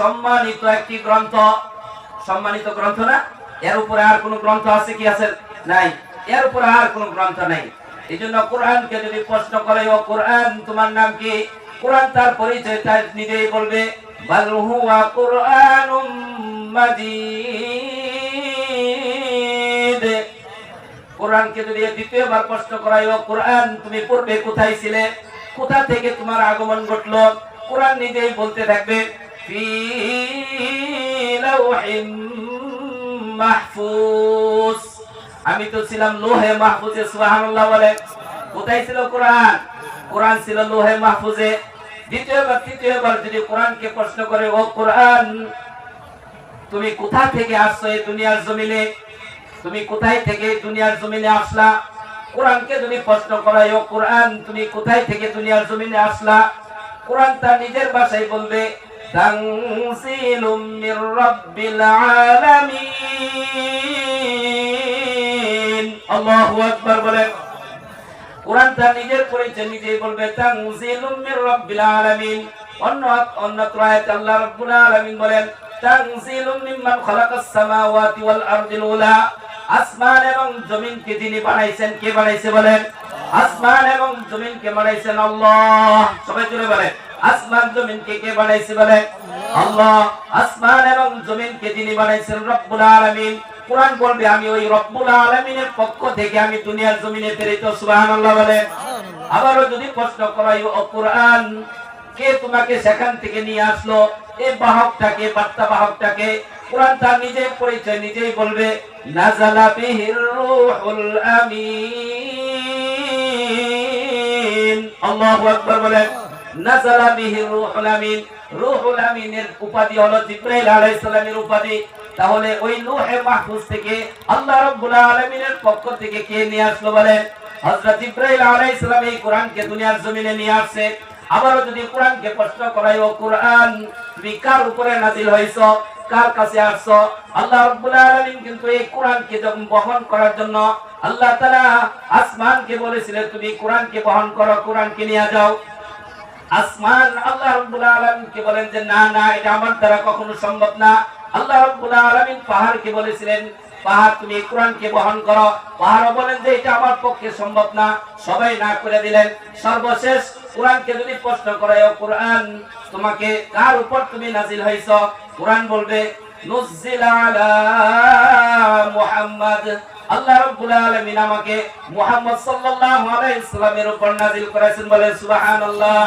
সম্মানিত একটি গ্রন্থ। সম্মানিত গ্রন্থ না? এর উপরে আর কোন গ্রন্থ আছে কি আছে? নাই। এর উপরে আর কোন গ্রন্থ নাই। এই জন্য কোরআনকে যদি প্রশ্ন করে ও কোরআন তোমার নাম কি? কোরআন তার পরিচয় তার নিজেই বলবে কোরআনকে যদি দ্বিতীয়বার প্রশ্ন করা হয়, ও কোরআন তুমি পূর্বে কোথায় ছিলে? কোথা থেকে তোমার আগমন ঘটলো? কোরআন নিজেই বলতে থাকবে ফি লাউহিম মাহফুজ আমি তো ছিলাম লোহে মাহফুজে, সুবহানাল্লাহ বলে। কোথায় ছিল কোরআন? কোরআন ছিল লোহে মাহফুজে। দ্বিতীয়বার, তৃতীয়বার যদি কোরআনকে প্রশ্ন করে, ও কোরআন, তুমি কোথা থেকে আসছো এই দুনিয়ার জমিনে? তুমি কোথায় থেকে দুনিয়ার জমিনে আসলা? কোরআনকে যদি প্রশ্ন করা, ও কোরআন, তুমি কোথায় থেকে দুনিয়ার জমিনে আসলা? কোরআন তার নিজের ভাষায় বলবে তানসিলুম মির রাব্বিল আলামিন। আল্লাহু আকবার বলেন কোরআন তার নিজের পরিচয় নিজেই বলবে তানজিলুম মির রাব্বিল আলামিন। অন্য অন্য আয়াতে আল্লাহ রাব্বুল আলামিন বলেন তানজিলুম মিম্মান খালাকাস সামাওয়াতি ওয়াল আরদিল উলা। আসমান এবং জমিনকে যিনি বানাইছেন, কে বানাইছে বলেন? আসমান এবং জমিনকে বানাইছেন আল্লাহ। সবাই জুড়ে বলেন। আসমান জমিনকে কে বানাইছে বলেন আল্লাহ। আসমান এবং জমিনকে যিনি বানাইছেন রব্বুল আলামিন। কোরআন বলবে, আমি ওই রব্বুল আলামিনের পক্ষ থেকে আমি দুনিয়ার জমিনে প্রেরিত সুবহানাল্লাহ বলে। আবারও যদি প্রশ্ন করাই ও কোরআন, কে তোমাকে সেখান থেকে নিয়ে আসলো? এই বাহকটাকে, বার্তা বাহকটাকে? কোরআন তার নিজের পরিচয় নিজেই বলবে নাজালা বিহির রূহুল আমিন। আল্লাহু আকবার বলেন তাহলে ওই মাহফুজ থেকে আল্লাহ পক্ষ থেকে কে নিয়ে আসলো বলেন? ইব্রাহিম এই কোরআনকে দুনিয়ার জমিনে নিয়ে আসছে। আবারও যদি কোরআনকে প্রশ্ন করাই, ও কোরআন, তুমি কার উপরে নাজিল কার কাছে আসছো? আল্লাহ কিন্তু এই কোরআনকে যখন বহন করার জন্য আল্লাহ তাআলা আসমানকে বলেছিলেন, তুমি কোরআনকে বহন করো, কোরআনকে নিয়ে যাও। আসমান, আল্লাহ রাব্বুল আলামিনকে বলেন যে, না না, এটা আমার দ্বারা কখনো সম্ভব না। আল্লাহ রাব্বুল আলামিন পাহাড়কে বলেছিলেন, পাহাড় তুমি কোরআনকে বহন করো। পাহাড়ও বলেন যে, এটা আমার পক্ষে সম্ভব না। সবাই না করে দিলেন। সর্বশেষ কোরআনকে যদি প্রশ্ন করে, ও কোরআন, তোমাকে কার উপর তুমি নাজিল হইছো কোরআন বলবে, নুজ্জিল আলা মুহাম্মদ। আল্লাহ রাব্বুল আলামিন আমাকে মুহাম্মদ সাল্লাল্লাহু আলাইহি সাল্লামের উপর নাযিল করেছেন বলে, সুবহানাল্লাহ।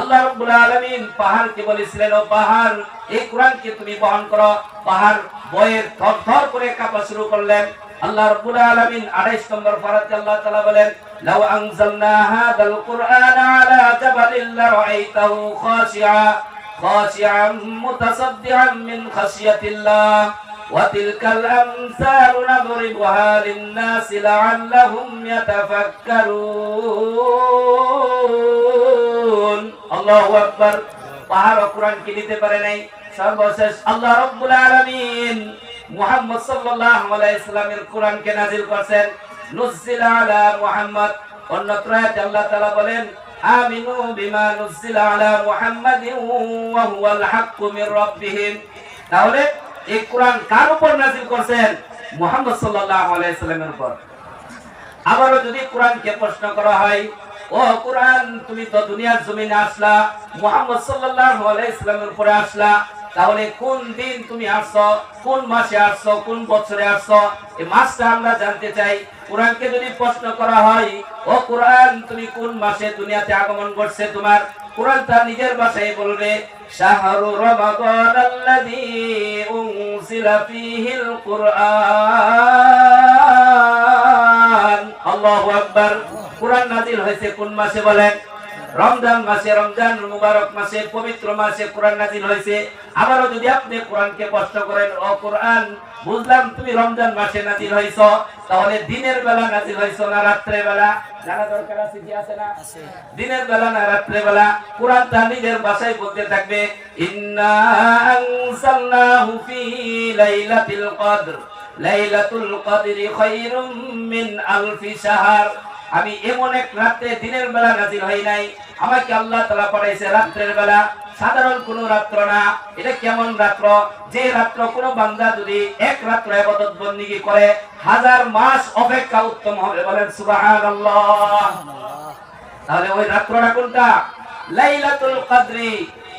আল্লাহ রাব্বুল আলামিন পাহাড়কে বলেছিলেন, ও পাহাড়, এই কোরআনকে তুমি বহন করো। পাহাড় বয়ের থরথর করে কাঁপা শুরু করলেন। আল্লাহ রাব্বুল আলামিন 28 নম্বর ফারাতে আল্লাহ তাআলা বলেন, লাউ আনজালনা হাদাল কুরআন আলা জাবালিল লারাইতাহু খাশিআ খাশিআ মুতাসাদ্দিআন মিন খাশিয়াতিল্লাহ। وتلك الأمثال نضربها للناس لعلهم يتفكرون الله أكبر পাহাড় কোরআন কি দিতে পারে নাই সর্বশেষ আল্লাহ রব্বুল আলামিন মুহাম্মদ সাল্লাল্লাহু আলাইহি সাল্লামের কোরআনকে নাজিল করেছেন নুজিলা আলা মুহাম্মদ অন্যত্র আয়াতে আল্লাহ তাআলা বলেন আমিনু বিমা নুজিলা আলা মুহাম্মাদিন ওয়া হুয়াল হাক্কু মির রাব্বিহিম তাহলে এই কোরআন কার উপর নাজিল করছেন? মোহাম্মদ সাল্লাল্লাহু আলাইহি সাল্লামের উপর। আবারও যদি কোরআনকে প্রশ্ন করা হয়, ও কোরআন, তুমি তো দুনিয়ার জমিনে আসলা, মোহাম্মদ সাল্লামের উপরে আসলা তাহলে কোন দিন তুমি আসছো, কোন মাসে আসছো, কোন বছরে আসছো? এই মাসটা আমরা জানতে চাই। কোরআনকে যদি প্রশ্ন করা হয়, ও কোরআন, তুমি কোন মাসে দুনিয়াতে আগমন করছে তোমার? কোরআন তার নিজের ভাষায় বলবে, শাহরু রমাদান আল্লাযী উনজিলা ফীহিল কুরআন। আল্লাহু আকবার। কোরআন নাজিল হয়েছে কোন মাসে বলেন? রমজান মাসে রমজান মুবারক মাসে পবিত্র মাসে কোরআন নাজিল হয়েছে। আবারও যদি আপনি কোরআনকে প্রশ্ন করেন ও কোরআন বুঝলাম তুমি রমজান মাসে নাজিল হইছ তাহলে দিনের বেলা নাজিল হইছ না রাত্রে বেলা? জানা দরকার আছে কি আছে না? দিনের বেলা না রাত্রে বেলা? কোরআন তার নিজের ভাষায় বলতে থাকবে ইন্না আনসালনাহু ফি লাইলাতিল কদর লাইলাতুল কদরি খায়রুম মিন আলফি শাহর। আমি এমন এক রাত্রে দিনের বেলা নাজিল হই নাই। আমাকে আল্লাহ তাআলা পাঠাইছে, রাত্রের বেলা। সাধারণ কোন রাত্র না। এটা কেমন রাত্র? যে রাত্র কোন বান্দা যদি এক রাত্র ইবাদত বন্দিগি করে, হাজার মাস অপেক্ষা উত্তম হবে। বলেন, সুবহানাল্লাহ। তাহলে ওই রাত্রটা কোনটা? লাইলাতুল কদরি।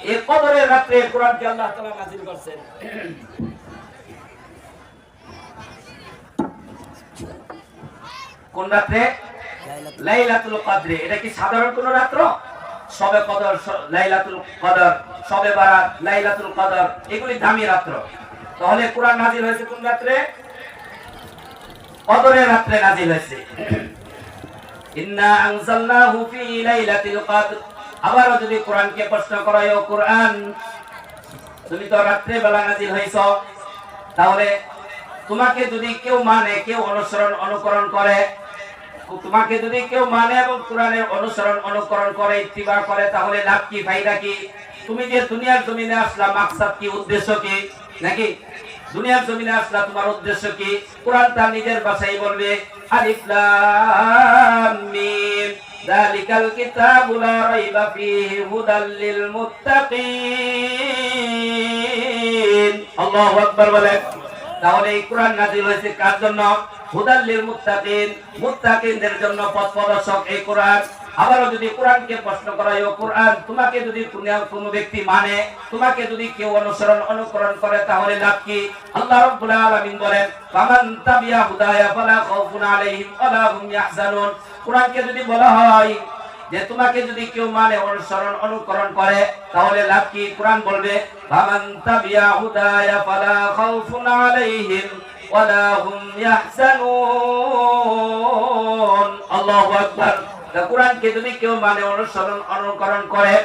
এই কদরের রাত্রে কোরআনকে আল্লাহ তাআলা নাযিল করেছেন। কোন রাত্রে? লাইলাতুল কদরে, এটা কি সাধারণ কোন রাত্র? সবে কদর লাইলাতুল কদর, সবে লাইলাতুল কদর, এগুলি দামি রাত্র। তাহলে কোরআন নাজিল হয়েছে কোন রাত্রে? কদরের রাত্রে নাজিল হয়েছে। ইন্না আনজালনাহু ফি কদর। আবারও যদি কোরআনকে প্রশ্ন করা ও কোরআন, তুমি তো রাত্রে বেলা নাজিল হইছ তাহলে তোমাকে যদি কেউ মানে কেউ অনুসরণ, অনুকরণ করে তোমাকে যদি কেউ মানে এবং কোরআনের অনুসরণ, অনুকরণ করে, ইত্তিবা করে, তাহলে লাভ কি, ফায়দা কি? তুমি যে দুনিয়ার জমিনে আসলা, মাকসাদ কি, উদ্দেশ্য কি? নাকি দুনিয়ার জমিনে আসলা, তোমার উদ্দেশ্য কি? কোরআন তার নিজের ভাষায় বলবে, আলিফ লাম মিম যালিকাল কিতাবু লা রাইবা ফীহি হুদাল লিল মুত্তাকিন। আল্লাহু আকবার বলেন। তাহলে এই কোরআন নাজিল হয়েছে কার জন্য? হুদাল্লিল মুত্তাকিন। মুত্তাকিনদের জন্য পথ প্রদর্শক এই কোরআন। আবারও যদি কোরআনকে প্রশ্ন করা হয়, কোরআন তোমাকে যদি কোনো- কোনো ব্যক্তি মানে তোমাকে যদি কেউ অনুসরণ অনুকরণ করে তাহলে লাভ কি? আল্লাহ রাব্বুল আলামিন বলেন ফামান তাবিয়া হুদায়া ফালা খাউফুন আলাইহিম ওয়ালা হুম ইয়াহজানুন। কোরআনকে যদি বলা হয় যে তোমাকে যদি কেউ মানে অনুসরণ, অনুকরণ করে, তাহলে লাভ কি? কোরআন বলবে কোরআনকে যদি কেউ মানে অনুসরণ, অনুকরণ করে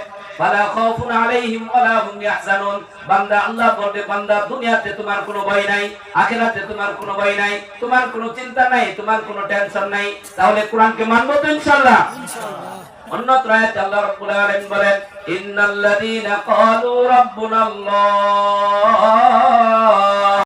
বান্দা আল্লাহ বান্দা তোমার কোনো ভয় নাই তোমার কোনো ভয় নাই, তোমার কোনো চিন্তা নাই, তোমার কোনো টেনশন নাই। তাহলে কোরআনকে মানবো তো ইনশাআল্লাহ। অন্যত্র আয়াতে আল্লাহ রাব্বুল আলামিন বলেন ইন্নাল্লাযীনা ক্বালু